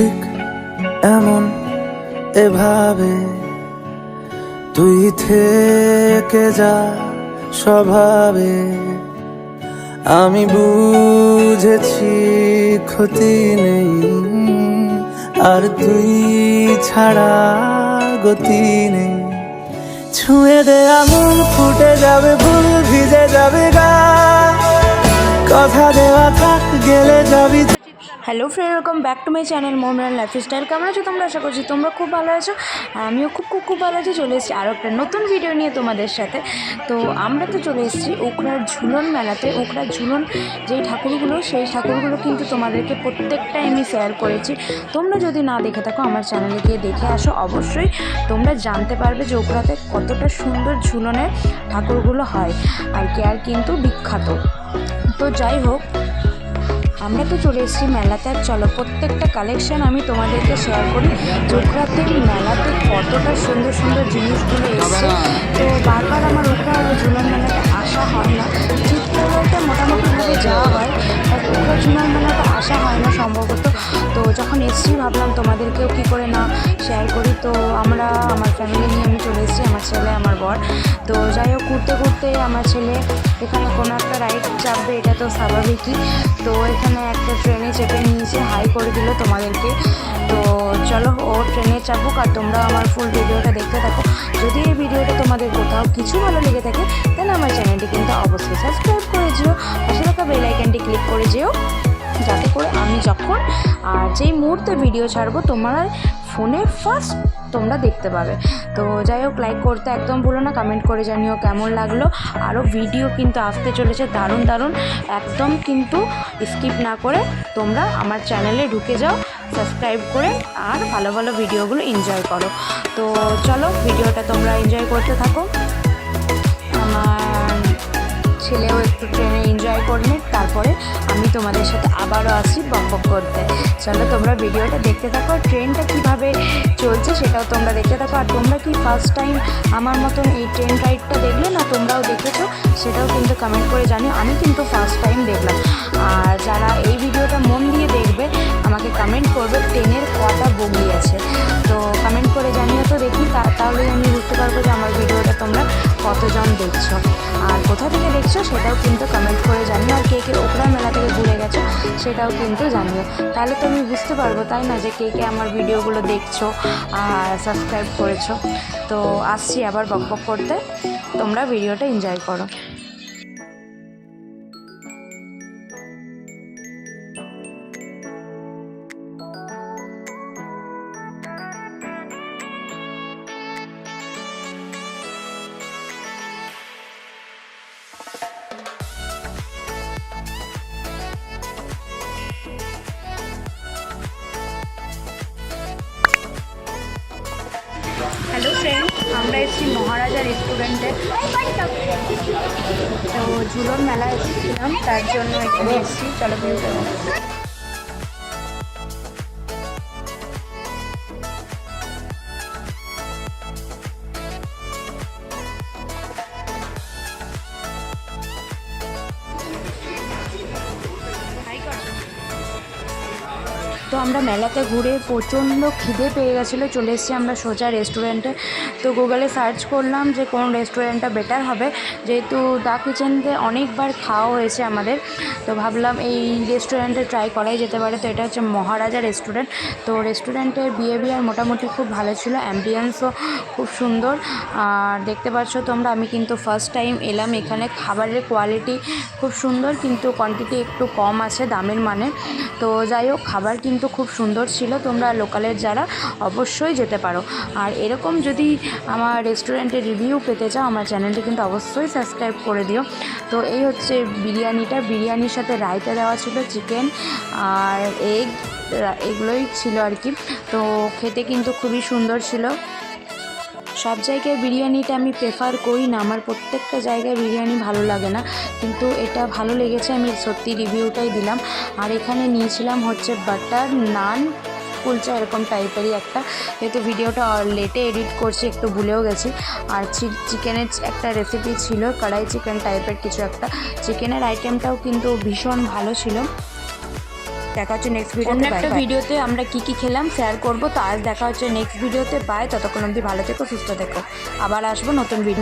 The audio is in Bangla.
ঠিক এমন এভাবে তুই থেকে যা স্বভাবে। আমি বুঝেছি ক্ষতি নেই, আর তুই ছাড়া গতি নেই। ছুঁয়ে দে আমুল ফুটে যাবে ফুল ভিজে যাবে গা। কথা দেওয়া থাক, গেলে যাবি hello friend welcome back to my channel Momran lifestyle কেমন আছো তোমরা? আশা করছি তোমরা খুব ভালো আছো। আমিও খুব খুব খুব ভালো আছি। চলে এসেছি আরও একটা নতুন ভিডিও নিয়ে তোমাদের সাথে। তো আমরা তো চলে এসেছি উখড়ার ঝুলন মেলাতে। উখড়ার ঝুলন যেই ঠাকুরগুলো, সেই ঠাকুরগুলো কিন্তু তোমাদেরকে প্রত্যেকটাই আমি শেয়ার করেছি। তোমরা যদি না দেখে থাকো, আমার চ্যানেলে গিয়ে দেখে আসো, অবশ্যই তোমরা জানতে পারবে যে উখড়াতে কতটা সুন্দর ঝুলনের ঠাকুরগুলো হয়। আর কি আর কিন্তু বিখ্যাত। তো যাই হোক আমরা তো চলে এসেছি মেলাতে আর চলো, প্রত্যেকটা কালেকশান আমি তোমাদেরকে শেয়ার করি। উখড়াতে মেলাতে কতটা সুন্দর সুন্দর জিনিসগুলো এসছে। তো বারবার আমার উখড়া ঝুলন মেলাতে আসা হয় না। চিত্রকলাতে মোটামুটিভাবে যাওয়া হয় আর উখড়া ঝুলন মেলাতে আসা হয় না সম্ভবত। তো যখন এসছি ভাবলাম তোমাদেরকেও কী করে না শেয়ার করি, তো আমরা, আমার ফ্যামিলি নিয়ে আমি চলে এসেছি, আমার ছেলে, আমার বর। তো যাই হোক, ঘুরতে ঘুরতে আমার ছেলে এখানে কোনো একটা রাইড চাপবে, এটা তো স্বাভাবিকই। তো এখানে একটা ট্রেনে চেপে নিয়েছে হাই করে দিল তোমাদেরকে। তো চলো, ও ট্রেনে চাপুক আর তোমরা আমার ফুল ভিডিওটা দেখতে থাকো। যদি এই ভিডিওটা তোমাদের কোথাও কিছু ভালো লেগে থাকে তাহলে আমার চ্যানেলটি কিন্তু অবশ্যই সাবস্ক্রাইব করে যেও পাশে থাকা বেল আইকনটি ক্লিক করে যেও। যাতে করে আমি যখন আর যেই মুহূর্তে ভিডিও ছাড়বো, তোমরা ফোনে ফার্স্ট তোমরা দেখতে পাবে। তো যাই হোক লাইক করতে একদম ভুলো না কমেন্ট করে জানিও কেমন লাগল। আরও ভিডিও কিন্তু আসতে চলেছে, দারুণ দারুণ। একদম কিন্তু স্কিপ না করে তোমরা আমার চ্যানেলে ঢুকে যাও সাবস্ক্রাইব করে আর ভালো ভালো ভিডিওগুলো এনজয় করো। তো চলো ভিডিওটা তোমরা এনজয় করতে থাকো। আমার ছেলেও একটু ট্রেনে এনজয় করবে, তারপরে আমি তোমাদের সাথে আবারও আসি বক বক করতে। চলো তোমরা ভিডিওটা দেখতে থাকো ট্রেনটা কীভাবে চলছে সেটাও তোমরা দেখতে থাকো। আর তোমরা কি ফার্স্ট টাইম আমার মতন এই ট্রেন রাইডটা দেখলে না তোমরাও দেখেছ? সেটাও কিন্তু কমেন্ট করে জানিও, আমি কিন্তু ফার্স্ট টাইম দেখলাম। আর যারা এই ভিডিওটা মন দিয়ে দেখবে, আমাকে কমেন্ট করবে, ট্রেনের কটা বগি আছে। তো কমেন্ট করে জানিও তো দেখি, তা- তাহলেই আমি বুঝতে পারব যে আমার ভিডিওটা তোমরা কতজন দেখছ। আর কোথা থেকে দেখছ সেটাও কিন্তু কমেন্ট করে জানিও। আর কে কে ওপরা মেলা থেকে ঘুরে গেছো সেটাও কিন্তু জানিও। তাহলে তো আমি বুঝতে পারব, তাই না, যে কে কে আমার ভিডিওগুলো দেখছ আর সাবস্ক্রাইব করেছ। তো আসছি আবার বক বক করতে। তোমরা ভিডিওটা এনজয় করো। আমরা এসেছি মহারাজা রেস্টুরেন্টে তো ঝুলন মেলা এসেছিলাম তার জন্য এখানে এসেছি। চলো ভিউ তো আমরা মেলাতে ঘুরে প্রচণ্ড খিদে পেয়ে গেছিল, চলে এসেছি আমরা সোজা রেস্টুরেন্টে তো গুগলে সার্চ করলাম যে কোন রেস্টুরেন্টটা বেটার হবে। যেহেতু দা কিচেনতে অনেকবার খাওয়া হয়েছে আমাদের, তো ভাবলাম এই রেস্টুরেন্টে ট্রাই করাই যেতে পারে। তো এটা হচ্ছে মহারাজা রেস্টুরেন্ট তো রেস্টুরেন্টের বিহেভিয়ার মোটামুটি খুব ভালো ছিল অ্যাম্বিয়েন্সও খুব সুন্দর। আর দেখতে পাচ্ছ তোমরা, আমি কিন্তু ফার্স্ট টাইম এলাম এখানে। খাবারের কোয়ালিটি খুব সুন্দর, কিন্তু কোয়ান্টিটি একটু কম আছে দামের মানে। তো যাই হোক, খাবার কিন্তু খুব সুন্দর ছিল। তোমরা লোকালের যারা অবশ্যই যেতে পারো। আর এরকম যদি আমার রেস্টুরেন্টের রিভিউ পেতে চাও, আমার চ্যানেলটি কিন্তু অবশ্যই সাবস্ক্রাইব করে দিও। তো এই হচ্ছে বিরিয়ানিটা। বিরিয়ানির সাথে রায়তা দেওয়া ছিল, চিকেন আর এগ, এগুলোই ছিল আর কি। তো খেতে কিন্তু খুবই সুন্দর ছিল। সব জায়গায় বিরিয়ানিটা আমি প্রেফার করি না। আমার প্রত্যেকটা জায়গায় বিরিয়ানি ভালো লাগে না। কিন্তু এটা ভালো লেগেছে, আমি সত্যি রিভিউটাই দিলাম। আর এখানে নিয়েছিলাম হচ্ছে বাটার নান কুলচা, এরকম টাইপেরই একটা। যেহেতু ভিডিওটা লেটে এডিট করছি, একটু ভুলেও গেছি। আর চিকেনের একটা রেসিপি ছিল, কড়াই চিকেন টাইপের কিছু একটা। চিকেনের আইটেমটাও কিন্তু ভীষণ ভালো ছিল। দেখা হচ্ছে নেক্সট ভিডিও অন্য একটা ভিডিওতে আমরা কি কি খেলাম শেয়ার করব। তো আজ দেখা হচ্ছে নেক্সট ভিডিওতে পাই ততক্ষণ অবধি ভালো থেকো সুস্থ থেকো। আবার আসব নতুন ভিডিও